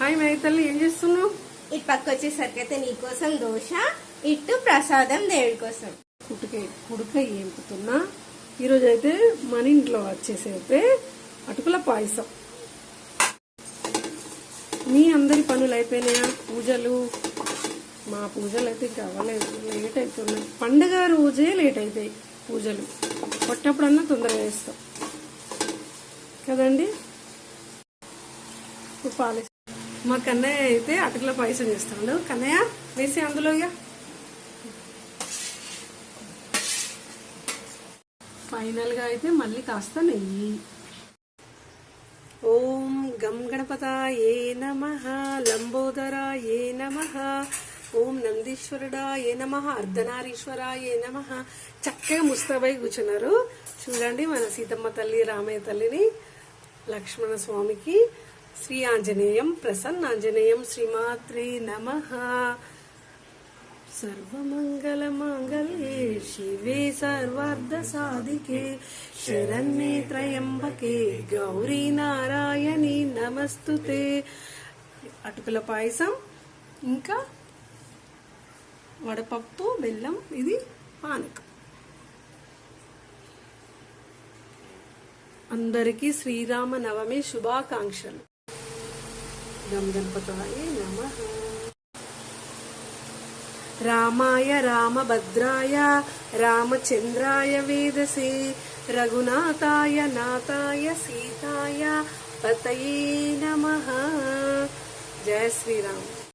Hi మైతల్లి ఏం చేస్తున్నావు? ఇటు పక్క వచ్చేసరికి అయితే నీకోసం దోశ ఇటు ప్రసాదం దేవుడి కోసం. కుటుకాయ కుడుకాయ ఏంపుతున్నా? ఈరోజు అయితే మన ఇంట్లో వచ్చేసి అయితే అటుకుల పాయసం. మీ అందరి పనులు అయిపోయినాయా? పూజలు? మా పూజలు అయితే ఇంకా అవ్వలేదు. లేట్ అవుతున్నాయి పండగ రోజే లేట్ అవుతాయి పూజలు. కొట్టప్పుడన్నా తొందరగా వేస్తాం కదండి? ఇప్పుడు పాలు మా కన్నయ్య అయితే అటుకుల పాయసం చేస్తాడు. కన్నయ్య వేసి అందులో ఇక. ఫైనల్గా అయితే మళ్ళీ కాస్త నెయ్యి. ఓం గం గణపతాయే నమ లంబోదరాయే నమ ఓం నందీశ్వరుడాయే నమ అర్ధనారీశ్వరాయే నమ. చక్కగా ముస్తాబై కూర్చున్నారు. చూడండి మన సీతమ్మ తల్లి రామయ్య తల్లిని లక్ష్మణ స్వామికి శ్రీ ఆంజనేయం ప్రసన్నాంజనేయం శ్రీమాత్రే నమ. సర్వమంగళమాంగళ్యే శివే సర్వార్ధ సాధికే శరణ్యే త్రయంబకే. గౌరీ నారాయణి నమస్తుతే. అటుకుల పాయసం ఇంకా వడపప్పు బెల్లం ఇది పానకం. అందరికీ శ్రీరామ నవమి శుభాకాంక్షలు. గం గణపతాయ నమ రామాయ రామభద్రాయ రామచంద్రాయ వేదసే రఘునాథాయ నాథాయ సీతాయ పతయే నమ. జయ శ్రీరామ్.